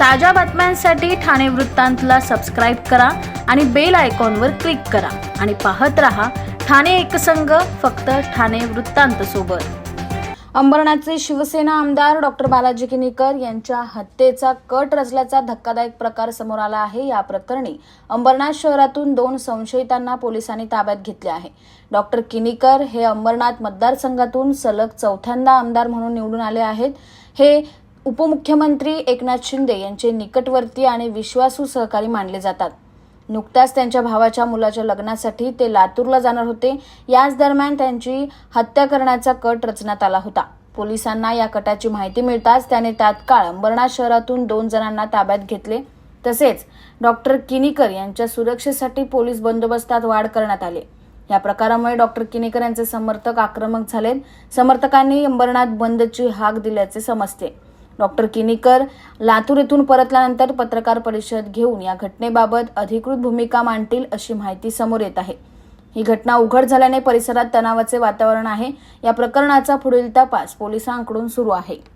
ताज्या बातम्यांसाठी ठाणे वृत्तांतला सबस्क्राईब करा आणि बेल आयकॉनवर क्लिक करा. आणि पाहत रहा ठाणे एकसंघ फक्त ठाणे वृत्तांत सोबत. अंबरनाथचे शिवसेना आमदार डॉक्टर बालाजी किनीकर यांच्या हत्येचा कट रचल्याचा धक्कादायक प्रकार समोर आला आहे. या प्रकरणी अंबरनाथ शहरातून दोन संशयितांना पोलिसांनी ताब्यात घेतले आहे. डॉक्टर किनीकर हे अंबरनाथ मतदारसंघातून सलग चौथ्यांदा आमदार म्हणून निवडून आले आहेत. हे उपमुख्यमंत्री एकनाथ शिंदे यांचे निकटवर्ती आणि विश्वासू सहकारी मानले जातात. नुकत्याच त्यांच्या भावाच्या मुलाच्या लग्नासाठी ते लातूरला जाणार होते. याच दरम्यान त्यांची हत्या करण्याचा कट रचण्यात आला होता. पोलिसांना या कटाची माहिती मिळताच त्याने तात्काळ अंबरनाथ शहरातून दोन जणांना ताब्यात घेतले. तसेच डॉक्टर किनीकर यांच्या सुरक्षेसाठी पोलीस बंदोबस्तात वाढ करण्यात आली. या प्रकारामुळे डॉक्टर किनीकर यांचे समर्थक आक्रमक झालेत समर्थकांनी अंबरनाथ बंदची हाक दिल्याचे समजते. डॉक्टर किनीकर लातूर येथून परतल्यानंतर पत्रकार परिषद घेऊन या घटनेबाबत अधिकृत भूमिका मांडतील अशी माहिती समोर येत आहे. ही घटना उघड झाल्याने परिसरात तणावाचे वातावरण आहे. या प्रकरणाचा पुढील तपास पोलिसांकडून सुरू आहे.